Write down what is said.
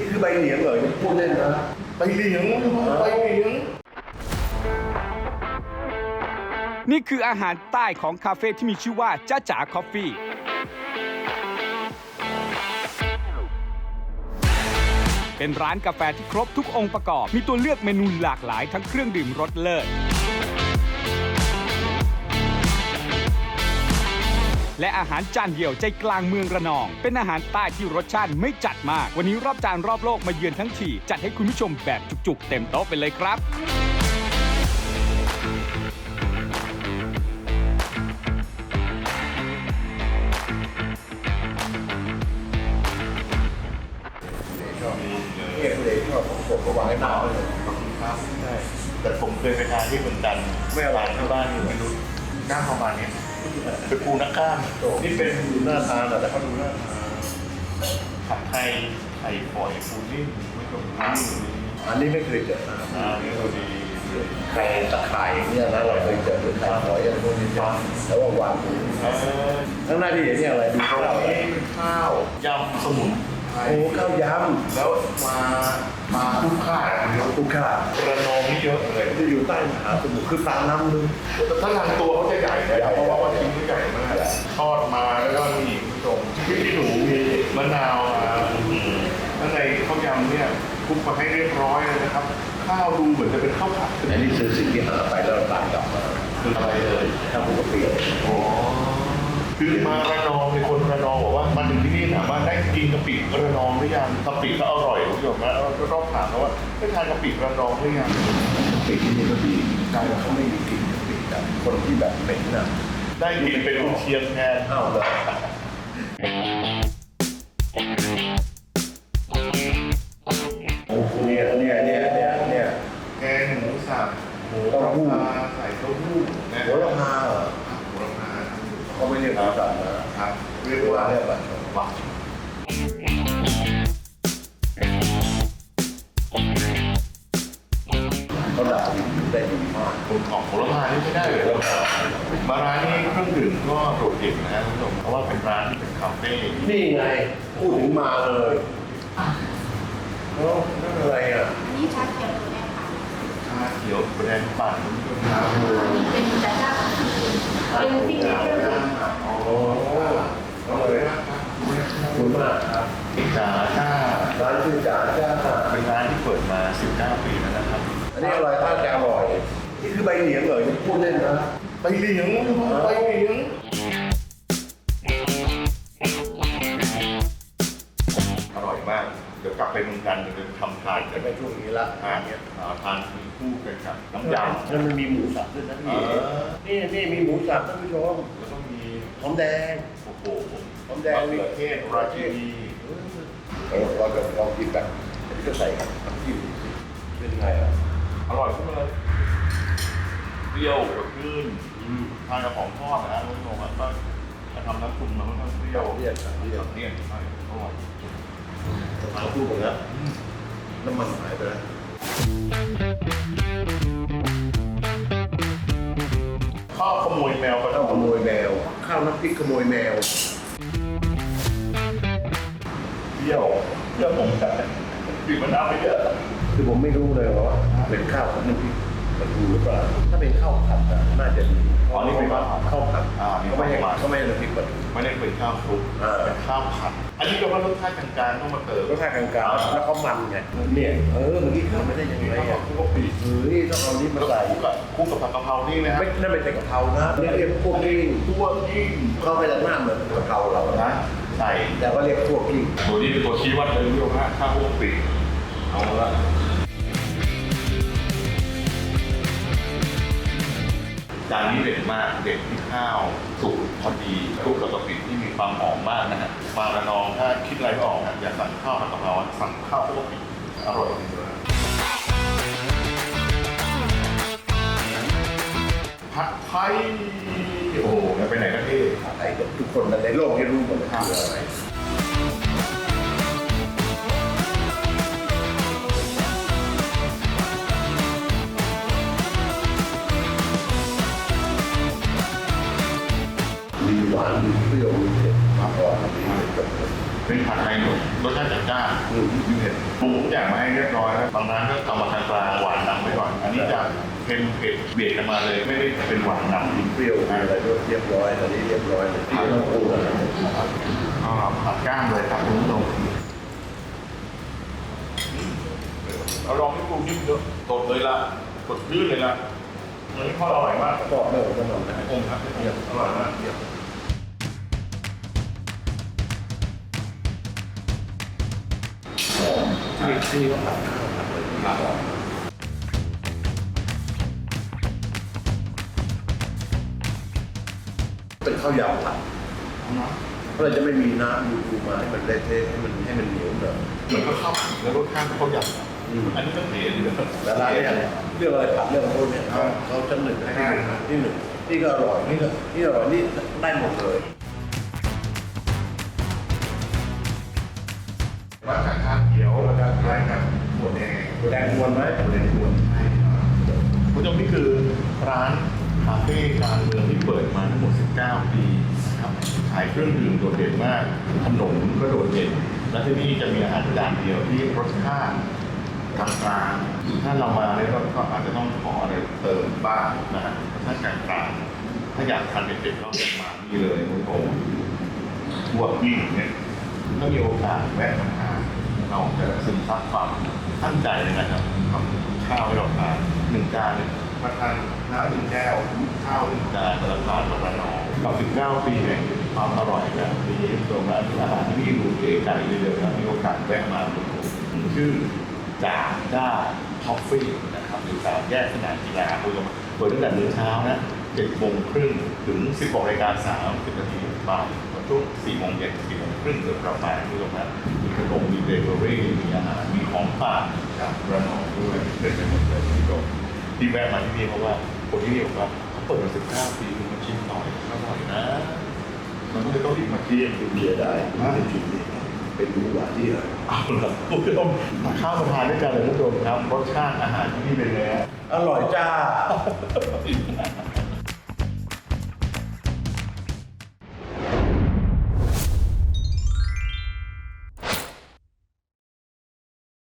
นี่คือใบเหลียงเหรอพูดเล่นนะใบเหลียงใบเหลียงนี่คืออาหารใต้ของคาเฟ่ที่มีชื่อว่าจ้าจ๋าคอฟฟี่ เป็นร้านกาแฟที่ครบทุกองค์ประกอบ มีตัวเลือกเมนูหลากหลายทั้งเครื่องดื่มรสเลิศ และอาหารจานเดียวใจกลางเมืองระนอง เป็นอาหารใต้ที่รสชาติไม่จัดมาก วันนี้รอบจานรอบโลกมาเยือนทั้งทีจัดให้คุณผู้ชมแบบจุกๆ เต็มโต๊ะไปเลยครับชอบมีเนี่ยคุณเอกชอบของผมก็วางให้หนาวเลยขอบคุณครับใช่แต่ผมเคยไปทานที่เมืองจันทร์ไม่อร่อยที่บ้านอยู่ไม่รู้หน้าประมาณนี้ เป็นปูนักกล้ามนี่เป็นดูหน้าทานอ่แต่เขาดูหน้าทานผัดไทยไข่ฝอยปูนิ่มไม่ต้องทานอันนี้ไม่เคยเจอนะอ่านี่ก็ดีไข่ตะไคร้เนี่ยนะเราเคยเจอหรือไข่หอยอะไรพวกนี้จ้ะแต่ว่าวางอยู่เออข้างหน้าที่เห็นเนี่ยอะไรดูข้าวงอะไรนี้เป็นข้าวยำสมุน โอ้ข้าวยแล้วมามาคุ้มค่าเดี๋ยวำคุ้มค่าระนองนี่เยอะเลยจะอยู่ใต้มหาสมุทรคือปากน้ำลึกแต่ถ้าทางตัวเขาจะใหญ่นะเพราะว่าวันชิ้นเขาใหญ่มากทอดมาแล้วก็มีคุณผู้ชมพริกขี้หนูมีมะนาวมาข้างในข้าวยำเนี่ยคลุกมาให้เรียบร้อยเลยนะครับ ข้าวดูเหมือนจะเป็นข้าวผัดอันนี้คือสิ่งที่หาไปแล้วเราตามกลับมาคืออะไรเอ่ยข้าวปกติอ๋อคือมาระนองในคนระนองบอกว่ามาถึงที่นี่ถามว่าได้ กินกะปิระนองหรือยังกะปิก็อร่อยคุณผู้ชมนะเราก็ต้องถามเขาว่าได้ทานกะปิระนองหรือยังปิดที่นี่ก็ดีกลายว่าเขาไม่มีกลิ่นปิดกันคนที่แบบเหม็นน่ะได้กินเป็นกุนเชียงแทนอ้าวเลยโอ้ คนของโหระพานี่ไม่ได้เลยมาร้านนี้เครื่องดื่มก็โดดเด่นนะคุณผู้ชมเพราะว่าเป็นร้านที่เป็นคาเฟ่นี่ไงพูดถึงมาเลยเอ้านั่นอะไรอะอันนี้ชาเขียวตัวแรกค่ะชาเขียวแดงปั่นคุณผู้ชมครับอันนี้เป็นจัดจ้านเป็นซิกเนเจอร์ โอ้โหเอาเลยขอบคุณมากครับจ๋าจ้าร้านชื่อจ๋าจ้าเป็นร้านที่เปิดมา 19 ปีแล้วนะครับ อันนี้อร่อยท่าจะอร่อย นี่คือใบเหลียงเหรอพูดเล่นนะใบเหลียงใบเหลียงอร่อยมาก เดี๋ยวกลับไปเมืองกันเดี๋ยวจะทำทานกัจะนไปช่วงนี้ละทานเนี่ยทานคู่กันกับน้ำยำแล้วมันมีหมูสับด้วยนะพี่เออนี่นี่มีหมูสับท่านผู้ชมแล้วก็มีหอมแดง โอ้โหหอมแดงมะเขือเทศ ราชินีเออเราจะลองกินแบบอันนี้ก็ใส่กับน้ำจิ้ม รี้ยวสดชื่นทานกับของทอดนะฮะคุณผู้ชมอะก็จะทำน้ำซุปมาค่อนข้างเปรี้ยวเรียกเรียกเลี่ยนใช่อร่อยเขาพูดหมดแล้วน้ำมันหายไปแล้วข้าวขโมยแมวก็ข้าวขโมยแมว ข้าวน้ำพริกขโมยแมวเปรี้ยวเปรี้ยวผมจัดบีบมะนาวไปเยอะคือผมไม่รู้เลยว่าเป็นข้าวกับน้ำพริก มันดูหรือเปล่าถ้าเป็นข้าวผัดอะน่าจะดีอ๋อนี่เป็นข้าวผัดข้าวผัดอ่านี่เขาไม่ให้ข้าวผัดเขาไม่ให้น้ำพริกผัดไม่ได้เป็นข้าวคลุกเออ เป็นข้าวผัด อันนี้ก็ว่ารสชาติกลางๆต้องมาเติมรสชาติกลางๆแล้วเขามันไงเนี่ยเออเมื่อกี้ทำไม่ได้ยังมีไงข้าวอะคลุกกะปิเฮ้ยต้องเอานี้มาแล้วใส่คลุกกับคลุกกับผักกะเพรานี่นะฮะไม่นั่นเป็นแต่กะเพรานะนี่เรียกพวกกิ้งตัวยิ่งเขาไปจากหน้าเหมือนกะเพราเรานะนะใส่แต่ก็เรียกพวกกิ้งตัวนี้เป็นตัวชี้วัดเลยเรียกว่าข้าวคลุกกะปิเอาละ จานนี้เด็ดมาก เด็ดที่ข้าวสุกพอดีคลุกกับกะปิที่มีความหอมมากนะฮะมาระนองถ้าคิดอะไรไม่ออกนะอย่าสั่งข้าวผัดกะเพราสั่งข้าวคลุกกะปิอร่อยจริงเลยผัดไทยโอ้โหแล้วไปไหนกันพี่ไอ้เด็กทุกคนในโลกที่รู้หมดเลยคืออะไร เป็นผัดไทยหนุ่มรสชาติจัดจ้านอืมมีเผ็ดปรุงทุกอย่างมาให้เรียบร้อยแล้วบางร้านก็เอามาทางกลางหวานนำไปก่อนอันนี้จะเค็มเผ็ดเบียดกันมาเลย ไม่ได้เป็นหวานนำเปรี้ยวมีอะไรก็เรียบร้อยตอนนี้เรียบร้อยเลยที่เราพูดกันนะอ่าผัดก้างเลยครับคุณผู้ชมเราลองให้ปรุงนิดเดียวสดเลยละสดชื่นเลยละอันนี้ข้าวอร่อยมากก็เลิกก็นอนนะองค์ครับเยี่ยมอร่อยมากเยี่ยมที่ที่ก็ ผัดข้าวผัดเลยครับเป็นข้าวยำผัดเพราะเราจะไม่มีน้ำดูๆมาให้มันเละเทะให้มันให้มันเหนียวแบบเหมือนก็ข้าวแล้วรสชาติข้าวยำอืมอันนี้ก็เผ็ดเลยแต่ร้านเนี่ยเรื่องอะไรผัดเรื่องพวกเนี้ยเขาเขาจะหนึ่งให้ที่หนึ่งที่หนึ่งนี่ก็อร่อยนี่ก็นี่อร่อยนี่ได้หมดเลย มาจากชาเขียวแล้วก็คล้ายกับหัวแดงแดงมวนไหมหัวแดงหัวใช่ครับคุณผู้ชมนี่คือร้านคาเฟ่กลางเมืองที่เปิดมาทั้งหมด 19 ปีนะครับขายเครื่องดื่มโดดเด่นมากขนมก็โดดเด่น และที่นี่จะมีอาหารจานเดียวที่รสชาติกลางๆถ้าเรามาเนี่ยก็อาจจะต้องขออะไรเติมบ้างนะฮะถ้ากลางๆถ้าอยากทานเด็ดๆก็มานี่เลยคุณผู้ชมบวกยิ่งเนี่ยถ้ามีโอกาสแวะมาทา เราจะซึมซับความตั้งใจเลยนะครับทำข้าวให้เราทานหนึ่งจานเนี่ยมาทานน้ำหนึ่งแก้วข้าวหนึ่งจานมาทานมาละนองกับสิบเก้าปีแห่งความอร่อยแบบนี้ตรงร้นอาหารที่นี่ดูเก๋ไก่เยเดียวนะมีโอกาสแวะมาดูชื่อจากด้าคอฟฟี่นะครับอยู่ตามแยกสนามกีฬาคุณผู้ชมเปิดตั้งแต่มื้อเช้านะ7โมงครึ่งถึง16นาฬิกา30นาทีบ่ายช่วง4โมงเย็น4โมงครึ่องดยประมาณคุณผู้ชมนะมีขนมมีเบเกอรี่มีอาหารมีของฝากจากระนองด้วยเต็มไปหมดเลยคุณผู้ชมที่แวะมาที่นี่เพราะว่าคนที่นี่บอกว่าเขาเปิดมา19ปีคุณมาชิมหน่อยอร่อยนะมันก็เลยต้องรีบมาชิมดูเบียร์ได้ไม่ผิดนี่เป็นดูหวานที่อะไรเอาละคุณผู้ชมมาข้าวมาทานด้วยกันเลยคุณผู้ชมครับรสชาติอาหารที่นี่เป็นไงอร่อยจ้า